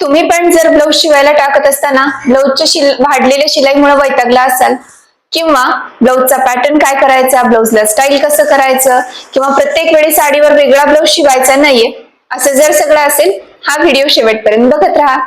तुम्ही पण जर ब्लाऊज शिवायला टाकत असताना ब्लाऊजच्या शिल वाढलेल्या शिलाईमुळे वैतागला असाल किंवा ब्लाऊजचा पॅटर्न काय करायचा ब्लाऊजला स्टाईल कसं करायचं किंवा प्रत्येक वेळी साडीवर वेगळा ब्लाऊज शिवायचा नाहीये असं जर सगळं असेल हा व्हिडिओ शेवटपर्यंत बघत राहा.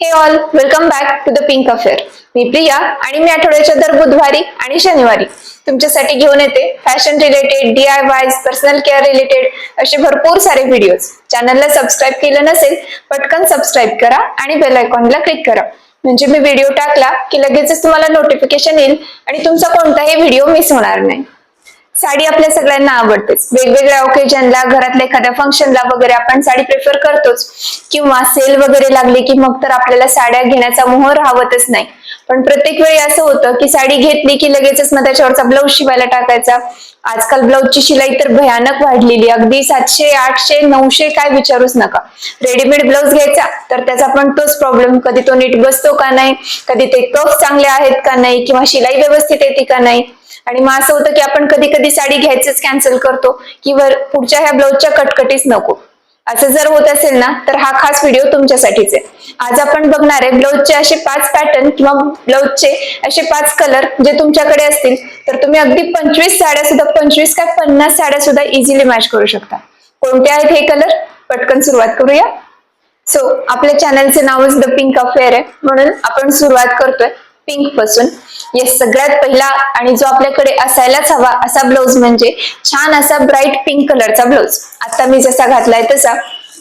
हे all welcome back to the pink affair मी प्रिया आणि मी आठवड्याच्या दर बुधवारी आणि शनिवारी तुमच्यासाठी घेऊन येते. Fashion related D I Y personal care related असे भरपूर सारे व्हिडिओज चॅनलला सबस्क्राईब केलं नसेल पटकन सबस्क्राईब करा आणि बेल आयकॉनला क्लिक करा. म्हणजे मी व्हिडिओ टाकला की लगेचच तुम्हाला नोटिफिकेशन येईल आणि तुमचा कोणताही व्हिडिओ मिस होणार नाही. साडी आपल्या सगळ्यांना आवडतेच. वेगवेगळ्या ओकेजनला घरातल्या एखाद्या फंक्शनला वगैरे आपण साडी प्रेफर करतोच. किंवा सेल वगैरे लागले की मग तर आपल्याला साड्या घेण्याचा मोह राहतच नाही. पण प्रत्येक वेळी असं होतं की साडी घेतली की लगेचच मग त्याच्यावरचा ब्लाऊज शिवायला टाकायचा. आजकाल ब्लाऊजची शिलाई तर भयानक वाढलेली अगदी सातशे आठशे नऊशे काय विचारूच नका. रेडीमेड ब्लाऊज घ्यायचा तर त्याचा पण तोच प्रॉब्लेम कधी तो नीट बसतो का नाही? कधी ते कफ चांगले आहेत का नाही? किंवा शिलाई व्यवस्थित येते का नाही? आणि मग असं होतं की आपण कधी कधी साडी घ्यायचंच कॅन्सल करतो की वर पुढच्या ह्या ब्लाऊजच्या कटकटीच नको. असं जर होत असेल ना तर हा खास व्हिडिओ तुमच्यासाठीच आहे. आज आपण बघणार आहे ब्लाऊजचे असे पाच पॅटर्न किंवा ब्लाऊजचे असे पाच कलर जे तुमच्याकडे असतील. तर तुम्ही अगदी पंचवीस साड्या सुद्धा पंचवीस काय पन्नास साड्या सुद्धा इझिली मॅच करू शकता. कोणते आहेत हे कलर पटकन सुरुवात करूया. सो आपल्या चॅनलचे नावच द पिंक अफेअर आहे. म्हणून आपण सुरुवात करतोय पिंकपासून. येस सगळ्यात पहिला आणि जो आपल्याकडे असायलाच हवा असा ब्लाऊज म्हणजे छान असा ब्राईट पिंक कलरचा ब्लाऊज आता मी जसा घातलाय तसा.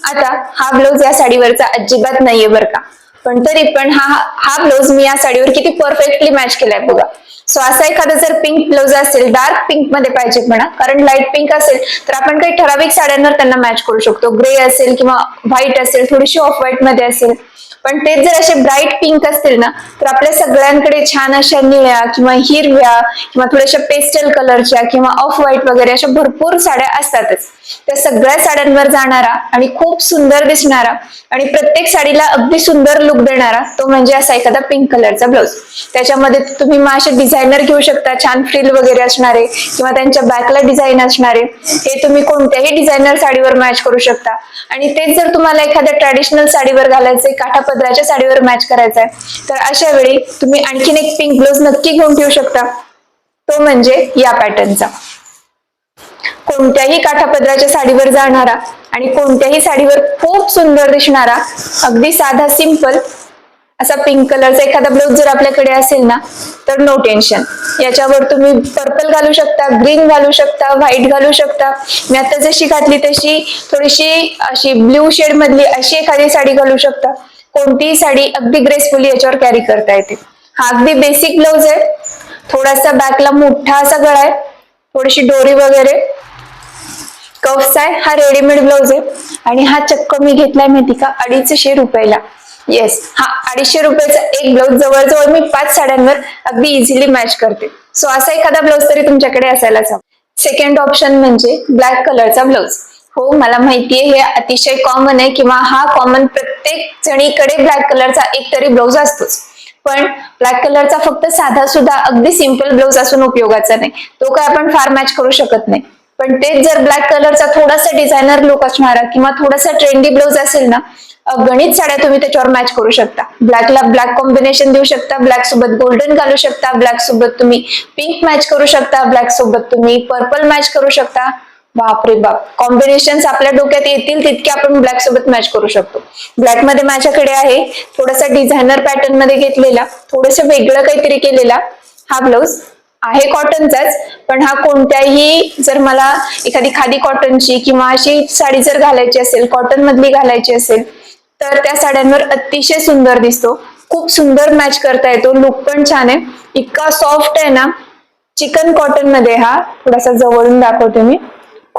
आता हा ब्लाऊज या साडीवरचा अजिबात नाहीये बर का. पण तरी पण हा हा ब्लाऊज मी या साडीवर किती परफेक्टली मॅच केलाय बघा. सो असा एखादा जर पिंक ब्लाऊज असेल डार्क पिंकमध्ये पाहिजे म्हणा कारण लाइट पिंक असेल तर आपण काही ठराविक साड्यांवर त्यांना मॅच करू शकतो. ग्रे असेल किंवा व्हाईट असेल थोडीशी ऑफ व्हाईटमध्ये असेल. पण तेच जर असे ब्राईट पिंक असतील ना तर आपल्या सगळ्यांकडे छान अशा निळ्या किंवा हिरव्या किंवा थोड्याशा पेस्टल कलरच्या किंवा ऑफ व्हाईट वगैरे अशा भरपूर साड्या असतातच. त्या सगळ्या साड्यांवर जाणारा आणि खूप सुंदर दिसणारा आणि प्रत्येक साडीला अगदी सुंदर लुक देणारा तो म्हणजे असा एखादा पिंक कलरचा ब्लाऊज त्याच्यामध्ये तुम्ही मग असे डिझायनर घेऊ शकता छान फ्रिल वगैरे असणारे किंवा त्यांच्या बॅकला डिझाईन असणारे. हे तुम्ही कोणत्याही डिझायनर साडीवर मॅच करू शकता. आणि तेच जर तुम्हाला एखाद्या ट्रॅडिशनल साडीवर घालायचं काठा पदराच्या साडीवर मॅच करायचा आहे तर अशा वेळी तुम्ही आणखीन एक पिंक ब्लाऊज नक्की घेऊन ठेवू शकता. तो म्हणजे या पॅटर्नचा कोणत्याही काठापदराच्या साडीवर जाणारा आणि कोणत्याही साडीवर खूप सुंदर दिसणारा अगदी साधा सिंपल असा पिंक कलरचा एखादा ब्लाऊज जर आपल्याकडे असेल ना तर नो टेन्शन याच्यावर तुम्ही पर्पल घालू शकता ग्रीन घालू शकता व्हाईट घालू शकता. मी आता जशी घातली तशी थोडीशी अशी ब्ल्यू शेड मधली अशी एखादी साडी घालू शकता. कोणतीही साडी अगदी ग्रेसफुली याच्यावर कॅरी करता येते. हा अगदी बेसिक ब्लाउज आहे. थोडासा बॅकला मोठा असा गळा आहे. थोडीशी डोरी वगैरे. कफ्स आहे. हा रेडीमेड ब्लाऊज आहे. आणि हा चक्क मी घेतलाय माहिती का? अडीचशे रुपयाला. येस हा अडीचशे रुपयाचा एक ब्लाउज जवळजवळ मी पाच साड्यांवर अगदी इझिली मॅच करते. सो असा एखादा ब्लाउज तरी तुमच्याकडे असायलाच हवा. सेकंड ऑप्शन म्हणजे ब्लॅक कलरचा ब्लाऊज हो मला माहितीये हे अतिशय कॉमन आहे किंवा हा कॉमन प्रत्येक जणीकडे ब्लॅक कलरचा एक तरी ब्लाऊज असतोच. पण ब्लॅक कलरचा फक्त साधा सुद्धा अगदी सिंपल ब्लाऊज असून उपयोगाचा नाही. तो काय आपण फार मॅच करू शकत नाही. पण तेच जर ब्लॅक कलरचा थोडासा डिझायनर लुक असणारा किंवा थोडासा ट्रेंडी ब्लाऊज असेल ना गणित साड्या तुम्ही त्याच्यावर मॅच करू शकता. ब्लॅकला ब्लॅक कॉम्बिनेशन देऊ शकता ब्लॅक सोबत गोल्डन घालू शकता ब्लॅक सोबत तुम्ही पिंक मॅच करू शकता ब्लॅक सोबत तुम्ही पर्पल मॅच करू शकता. बापरे बाप. कॉम्बिनेशन आपल्या डोक्यात येतील तितके आपण ब्लॅक सोबत मॅच करू शकतो. ब्लॅकमध्ये माझ्याकडे आहे थोडासा डिझायनर पॅटर्नमध्ये घेतलेला थोडस वेगळं काहीतरी केलेला हा ब्लाऊज आहे कॉटनचाच पण हा कोणत्याही जर मला एखादी खादी कॉटनची किंवा अशी साडी जर घालायची असेल कॉटन मधली घालायची असेल तर त्या साड्यांवर अतिशय सुंदर दिसतो. खूप सुंदर मॅच करता येतो. लुक पण छान आहे. इतका सॉफ्ट आहे ना चिकन कॉटनमध्ये हा थोडासा जवळून दाखवते मी.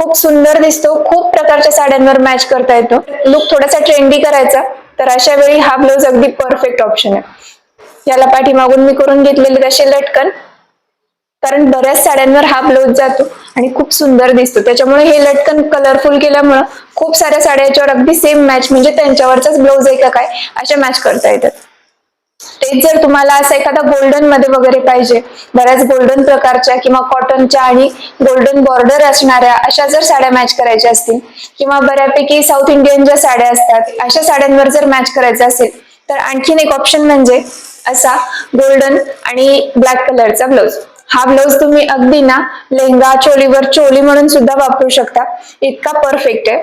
खूप सुंदर दिसतो खूप प्रकारच्या साड्यांवर मॅच करता येतो. लुक थोडासा ट्रेंडी करायचा तर अशा वेळी हा ब्लाऊज अगदी परफेक्ट ऑप्शन आहे. याला पाठीमागून मी करून घेतलेले तसे लटकन कारण बऱ्याच साड्यांवर हा ब्लाऊज जातो आणि खूप सुंदर दिसतो. त्याच्यामुळे हे लटकन कलरफुल केल्यामुळं खूप साऱ्या साड्या याच्यावर अगदी सेम मॅच म्हणजे त्यांच्यावरचाच ब्लाऊज आहे का काय अशा मॅच करता येतात. तेच जर तुम्हाला असं एखादा गोल्डनमध्ये वगैरे पाहिजे बऱ्याच गोल्डन प्रकारच्या किंवा कॉटनच्या आणि गोल्डन बॉर्डर असणाऱ्या अशा जर साड्या मॅच करायच्या असतील किंवा बऱ्यापैकी साऊथ इंडियन ज्या साड्या असतात अशा साड्यांवर जर मॅच करायचं असेल तर आणखीन एक ऑप्शन म्हणजे असा गोल्डन आणि ब्लॅक कलरचा ब्लाउज हा ब्लाउज तुम्ही अगदी ना लेहंगा चोलीवर चोली म्हणून सुद्धा वापरू शकता. इतका परफेक्ट आहे.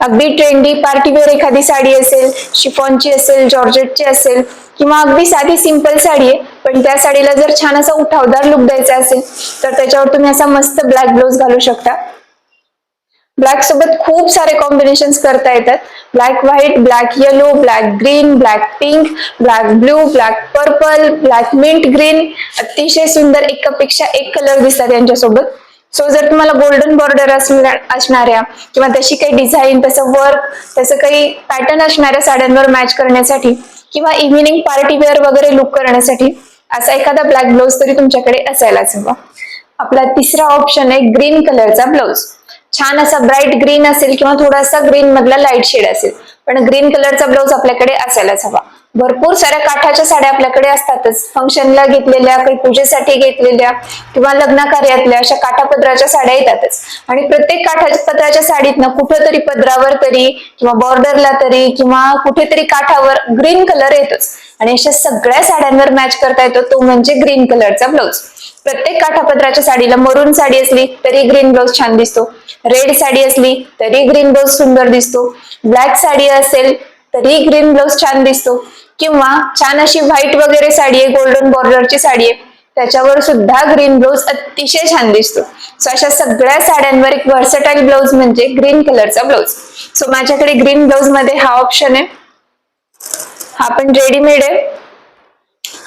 अगदी ट्रेंडी पार्टीवेअर एखादी साडी असेल शिफॉनची असेल जॉर्जेटची असेल किंवा अगदी साधी सिंपल साडी आहे पण त्या साडीला जर छान असा उठावदार लुक द्यायचा असेल तर त्याच्यावर तुम्ही असा मस्त ब्लॅक ब्लाउज घालू शकता. ब्लॅक सोबत खूप सारे कॉम्बिनेशन करता येतात. Black white black yellow black green black pink black blue black purple black mint green अतिशय सुंदर एकापेक्षा एक कलर दिसतात यांच्यासोबत. सो जर तुम्हाला गोल्डन बॉर्डर असणाऱ्या किंवा तशी काही डिझाईन तसं वर्क तसं काही पॅटर्न असणाऱ्या साड्यांवर मॅच करण्यासाठी किंवा इव्हिनिंग पार्टी वेअर वगैरे लुक करण्यासाठी असा एखादा ब्लॅक ब्लाउज तरी तुमच्याकडे असायलाच हवा. आपला तिसरा ऑप्शन आहे ग्रीन कलरचा ब्लाऊज छान असा ब्राईट ग्रीन असेल किंवा थोडासा ग्रीन मधला लाइट शेड असेल पण ग्रीन कलरचा ब्लाऊज आपल्याकडे असायलाच हवा. भरपूर साऱ्या काठाच्या साड्या आपल्याकडे असतातच. फंक्शनला घेतलेल्या काही पूजेसाठी घेतलेल्या किंवा लग्न कार्यातल्या अशा काठापदराच्या साड्या येतातच. आणि प्रत्येक काठाच्या पदराच्या साडीत ना कुठेतरी पदरावर तरी किंवा बॉर्डरला तरी किंवा कुठेतरी काठावर ग्रीन कलर येतोच. आणि अशा सगळ्या साड्यांवर मॅच करता येतो तो म्हणजे ग्रीन कलरचा ब्लाऊज प्रत्येक काठापदराच्या साडीला मरून साडी असली तरी ग्रीन ब्लाऊज छान दिसतो. रेड साडी असली तरी ग्रीन ब्लाऊज सुंदर दिसतो. ब्लॅक साडी असेल तरी ग्रीन ब्लाऊज छान दिसतो. किंवा छान अशी व्हाईट वगैरे साडी आहे गोल्डन बॉर्डरची साडी आहे त्याच्यावर सुद्धा ग्रीन ब्लाऊज अतिशय छान दिसतो. सो अशा सगळ्या साड्यांवर एक वर्सटाईल ब्लाऊज म्हणजे ग्रीन कलरचा ब्लाऊज सो माझ्याकडे ग्रीन ब्लाऊजमध्ये हा ऑप्शन आहे. हा पण रेडीमेड आहे.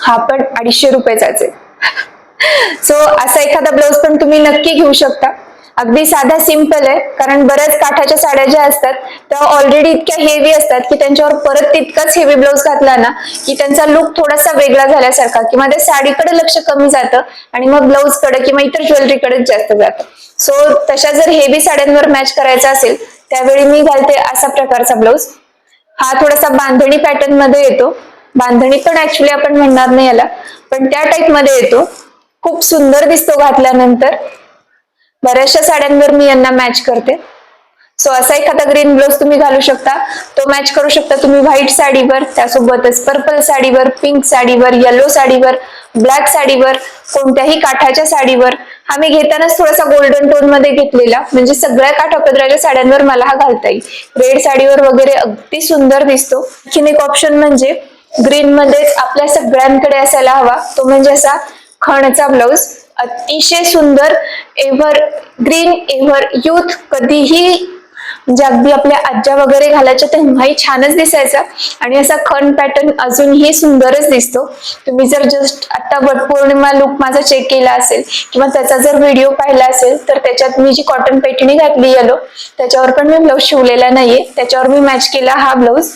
हा पण अडीचशे रुपयाचाच आहे. सो असा एखादा ब्लाऊज पण तुम्ही नक्की घेऊ शकता. अगदी साधा सिंपल आहे. कारण बऱ्याच काठाच्या साड्या ज्या असतात त्या ऑलरेडी इतक्या हेवी असतात की त्यांच्यावर परत तितकाच हेवी ब्लाऊज घातला ना की त्यांचा लुक थोडासा वेगळा झाल्यासारखा. किंवा त्या साडीकडे लक्ष कमी जातं आणि मग ब्लाऊजकडे किंवा इतर ज्वेलरीकडे जास्त जातं. सो तशा जर हेवी साड्यांवर मॅच करायचा असेल त्यावेळी मी घालते असा प्रकारचा ब्लाऊज हा थोडासा बांधणी पॅटर्नमध्ये येतो. बांधणी पण ऍक्च्युली आपण म्हणणार नाही याला. पण त्या टाईपमध्ये येतो. खूप सुंदर दिसतो घातल्यानंतर. बऱ्याचशा साड्यांवर मी यांना मॅच करते. सो असा एखादा ग्रीन ब्लाउज तुम्ही घालू शकता. तो मॅच करू शकता तुम्ही व्हाईट साडीवर त्यासोबतच पर्पल साडीवर पिंक साडीवर येलो साडीवर ब्लॅक साडीवर कोणत्याही काठाच्या साडीवर. हा मी घेतानाच थोडासा गोल्डन टोनमध्ये घेतलेला. म्हणजे सगळ्या काठापदराच्या साड्यांवर मला हा घालता येईल. रेड साडीवर वगैरे अगदी सुंदर दिसतो. आणखीन एक ऑप्शन म्हणजे ग्रीन मध्येच आपल्या सगळ्यांकडे असायला हवा. तो म्हणजे असा खणचा ब्लाऊज अतिशय सुंदर एव्हर ग्रीन एव्हर युथ कधीही म्हणजे अगदी आपल्या आज्जा वगैरे घालायच्या तेव्हाही छानच दिसायचा. आणि असा खण पॅटर्न अजूनही सुंदरच दिसतो. तुम्ही जर जस्ट आता वटपौर्णिमा लुक माझा चेक केला असेल किंवा त्याचा जर व्हिडिओ पाहिला असेल तर त्याच्यात मी जी कॉटन पैठणी घातली येलो त्याच्यावर पण मी ब्लाऊज शिवलेला नाहीये. त्याच्यावर मी मॅच केला हा ब्लाऊज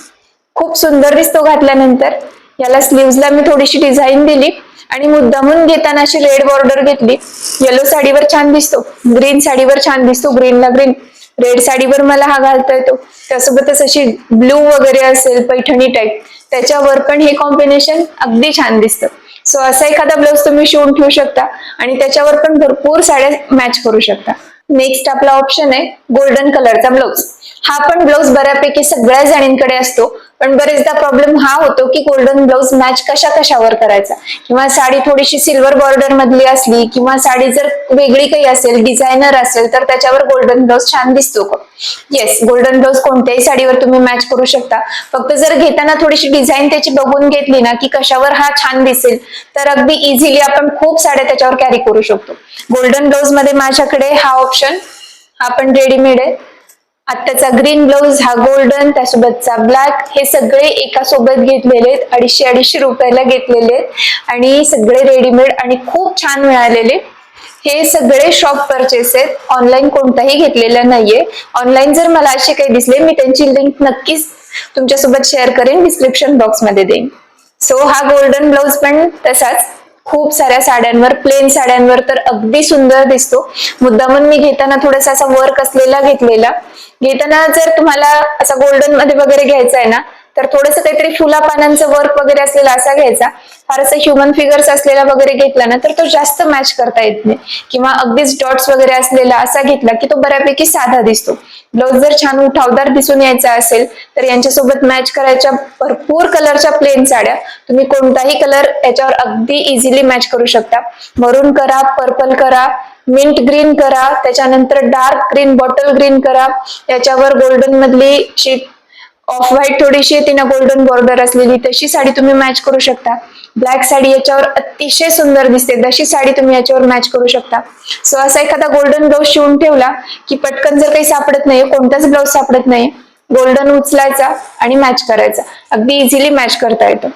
खूप सुंदर दिसतो घातल्यानंतर. याला स्लीव्हजला मी थोडीशी डिझाईन दिली. आणि मुद्दामून घेताना अशी रेड बॉर्डर घेतली. येलो साडीवर छान दिसतो. ग्रीन साडीवर छान दिसतो. ग्रीनला ग्रीन रेड साडीवर मला हा घालता येतो. त्यासोबतच अशी ब्लू वगैरे असेल पैठणी टाईप त्याच्यावर पण हे कॉम्बिनेशन अगदी छान दिसतं. सो असा एखादा ब्लाऊज तुम्ही शिवून ठेवू शकता आणि त्याच्यावर पण भरपूर साड्या मॅच करू शकता. नेक्स्ट आपला ऑप्शन आहे गोल्डन कलरचा ब्लाऊज हा पण ब्लाऊज बऱ्यापैकी सगळ्या जणींकडे असतो. पण बरेचदा प्रॉब्लेम हा होतो की गोल्डन ब्लाऊज मॅच कशा कशावर करायचा? किंवा साडी थोडीशी सिल्वर बॉर्डर मधली असली किंवा साडी जर वेगळी काही असेल डिझायनर असेल तर त्याच्यावर गोल्डन ब्लाऊज छान दिसतो का येस गोल्डन ब्लाऊज कोणत्याही साडीवर तुम्ही मॅच करू शकता. फक्त जर घेताना थोडीशी डिझाईन त्याची बघून घेतली ना की कशावर हा छान दिसेल तर अगदी इझिली आपण खूप साड्या त्याच्यावर कॅरी करू शकतो. गोल्डन ब्लाऊजमध्ये माझ्याकडे हा ऑप्शन हा पण रेडीमेड आहे. आत्ताचा ग्रीन ब्लाऊज हा गोल्डन त्यासोबतचा ब्लॅक हे सगळे एका सोबत घेतलेले आहेत. अडीचशे अडीचशे रुपयाला घेतलेले आहेत. आणि सगळे रेडीमेड आणि खूप छान मिळालेले. हे सगळे शॉप परचेस आहेत. ऑनलाईन कोणताही घेतलेला नाहीये. ऑनलाईन जर मला असे काही दिसले मी त्यांची लिंक नक्कीच तुमच्यासोबत शेअर करेन. डिस्क्रिप्शन बॉक्समध्ये देईन. सो हा गोल्डन ब्लाऊज पण तसाच. खूप साऱ्या साड्यांवर प्लेन साड्यांवर तर अगदी सुंदर दिसतो. मुद्दामून मी घेताना थोडासा असा वर्क असलेला घेतलेला. घेताना जर तुम्हाला असा गोल्डनमध्ये वगैरे घ्यायचा आहे ना तर थोडंसं काहीतरी फुला पानांचं वर्क वगैरे असलेला असा घ्यायचा. फार असं ह्युमन फिगर्स असलेला वगैरे घेतला ना तर तो जास्त मॅच करता येत नाही. किंवा अगदीच डॉट्स वगैरे असलेला असा घेतला की तो बऱ्यापैकी साधा दिसतो. ब्लाऊज जर छान उठावदार दिसून यायचा असेल तर यांच्यासोबत मॅच करायच्या भरपूर कलरच्या प्लेन साड्या तुम्ही कोणताही कलर याच्यावर अगदी इझिली मॅच करू शकता. मरून करा पर्पल करा मिंट ग्रीन करा त्याच्यानंतर डार्क ग्रीन बॉटल ग्रीन करा याच्यावर गोल्डन मधली शीट ऑफ व्हाईट थोडीशी तिनं गोल्डन बॉर्डर असलेली तशी साडी तुम्ही मॅच करू शकता. ब्लॅक साडी याच्यावर अतिशय सुंदर दिसते तशी साडी तुम्ही याच्यावर मॅच करू शकता. सो असा एखादा गोल्डन ब्लाऊज शिवून ठेवला की पटकन जर काही सापडत नाही कोणताच ब्लाऊज सापडत नाही गोल्डन उचलायचा आणि मॅच करायचा. अगदी इझिली मॅच करता येतो.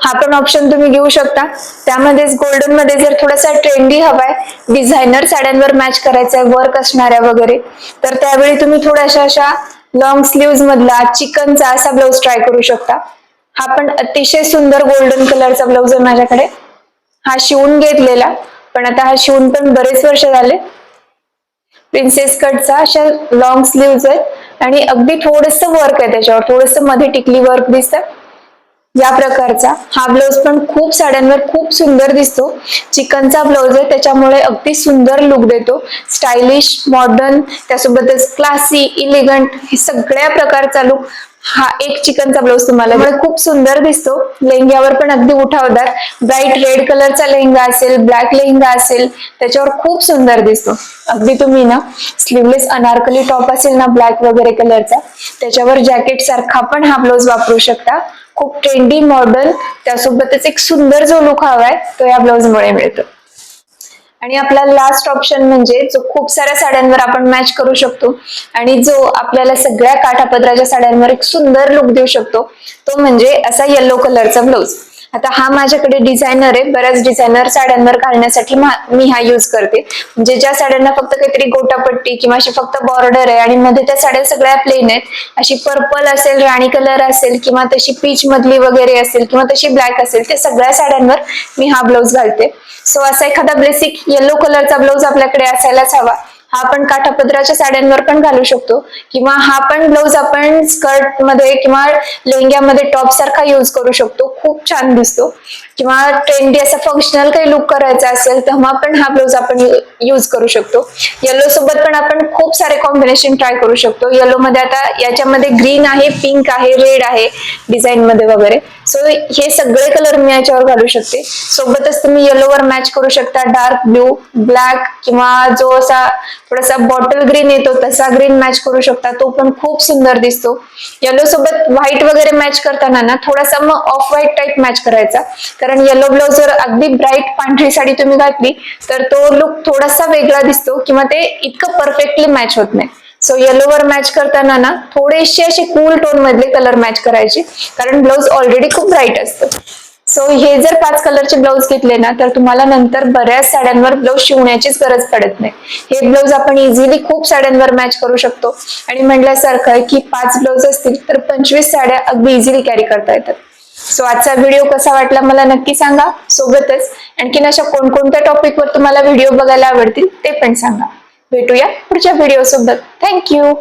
हा पण ऑप्शन तुम्ही घेऊ शकता. त्यामध्येच गोल्डनमध्ये जर थोडासा ट्रेंडी हवाय डिझायनर साड्यांवर मॅच करायचा आहे वर्क असणाऱ्या वगैरे तर त्यावेळी तुम्ही थोड्याशा अशा लॉंग स्लीव्ह मधला चिकनचा असा ब्लाऊज ट्राय करू शकता. हा पण अतिशय सुंदर गोल्डन कलरचा ब्लाऊज आहे माझ्याकडे. हा शिवून घेतलेला पण आता हा शिवून पण बरेच वर्ष झाले. प्रिन्सेस कटचा अशा लॉंग स्लीव्ह आहेत. आणि अगदी थोडस वर्क आहे त्याच्यावर थोडसमध्ये टिकली वर्क दिसतं या प्रकारचा. हा ब्लाउज पण खूप साड्यांवर खूप सुंदर दिसतो. चिकनचा ब्लाउज आहे त्याच्यामुळे अगदी सुंदर लुक देतो. स्टायलिश मॉडर्न त्यासोबतच क्लासी इलिगंट हे सगळ्या प्रकारचा लुक हा एक चिकनचा ब्लाउज तुम्हाला खूप सुंदर दिसतो. लेहंग्यावर पण अगदी उठावदार. ब्राईट रेड कलरचा लेहंगा असेल ब्लॅक लेहंगा असेल त्याच्यावर खूप सुंदर दिसतो. अगदी तुम्ही ना स्लीवलेस अनारकली टॉप असेल ना ब्लॅक वगैरे कलरचा त्याच्यावर जॅकेट सारखा पण हा ब्लाउज वापरू शकता. खूप ट्रेंडी मॉडर्न त्यासोबतच एक सुंदर जो लुक हवाय तो या ब्लाउज मुळे मिळतो. आणि आपला लास्ट ऑप्शन म्हणजे जो खूप साऱ्या साड्यांवर आपण मॅच करू शकतो आणि जो आपल्याला सगळ्या काठापदराच्या साड्यांवर एक सुंदर लुक देऊ शकतो तो म्हणजे असा येलो कलरचा ब्लाऊज आता हा माझ्याकडे डिझायनर आहे. बऱ्याच डिझायनर साड्यांवर घालण्यासाठी मी हा युज करते. म्हणजे ज्या साड्यांना फक्त काहीतरी गोटापट्टी किंवा अशी फक्त बॉर्डर आहे आणि मध्ये त्या साड्या सगळ्या प्लेन आहेत. अशी पर्पल असेल राणी कलर असेल किंवा तशी पीच मधली वगैरे असेल किंवा तशी ब्लॅक असेल ते सगळ्या साड्यांवर मी हा ब्लाऊज घालते. सो असा एखादा बेसिक येलो कलरचा ब्लाऊज आपल्याकडे असायलाच हवा. हा आपण काठापदराच्या साड्यांवर पण घालू शकतो. किंवा हा पण ब्लाऊज आपण स्कर्टमध्ये किंवा लेहंग्यामध्ये टॉप सारखा युज करू शकतो. खूप छान दिसतो. किंवा ट्रेंडी असा फंक्शनल काही लुक करायचा असेल तेव्हा पण हा ब्लाऊज आपण युज करू शकतो. येलो सोबत पण आपण खूप सारे कॉम्बिनेशन ट्राय करू शकतो. येलो मध्ये आता याच्यामध्ये ग्रीन आहे पिंक आहे रेड आहे डिझाईन मध्ये वगैरे. सो हे सगळे कलर मी याच्यावर घालू शकते. सोबतच तुम्ही येलोवर मॅच करू शकता. डार्क ब्ल्यू ब्लॅक किंवा जो असा थोडासा बॉटल ग्रीन येतो तसा ग्रीन मॅच करू शकता. तो पण खूप सुंदर दिसतो. येलो सोबत व्हाईट वगैरे मॅच करताना ना थोडासा मग ऑफ व्हाईट टाईप मॅच करायचा. तर कारण येलो ब्लाऊज जर अगदी ब्राईट पांढरी साडी तुम्ही घातली तर तो लुक थोडासा वेगळा दिसतो किंवा ते इतकं परफेक्टली मॅच होत नाही. सो येलोवर मॅच करताना ना थोडेसे असे कूल टोन मधले कलर मॅच करायचे कारण ब्लाऊज ऑलरेडी खूप ब्राईट असतं. सो हे जर पाच कलरचे ब्लाऊज घेतले ना तर तुम्हाला नंतर बऱ्याच साड्यांवर ब्लाऊज शिवण्याचीच गरज पडत नाही. हे ब्लाऊज आपण इझिली खूप साड्यांवर मॅच करू शकतो. आणि म्हटल्यासारखं आहे की पाच ब्लाऊज असतील तर पंचवीस साड्या अगदी इझिली कॅरी करता येतात. सो आजचा व्हिडिओ कसा वाटला मला नक्की सांगा. सोबतच आणखीन अशा कोणकोणत्या टॉपिकवर तुम्हाला व्हिडिओ बघायला आवडतील ते पण सांगा. भेटूया पुढच्या व्हिडिओ सोबत. थँक्यू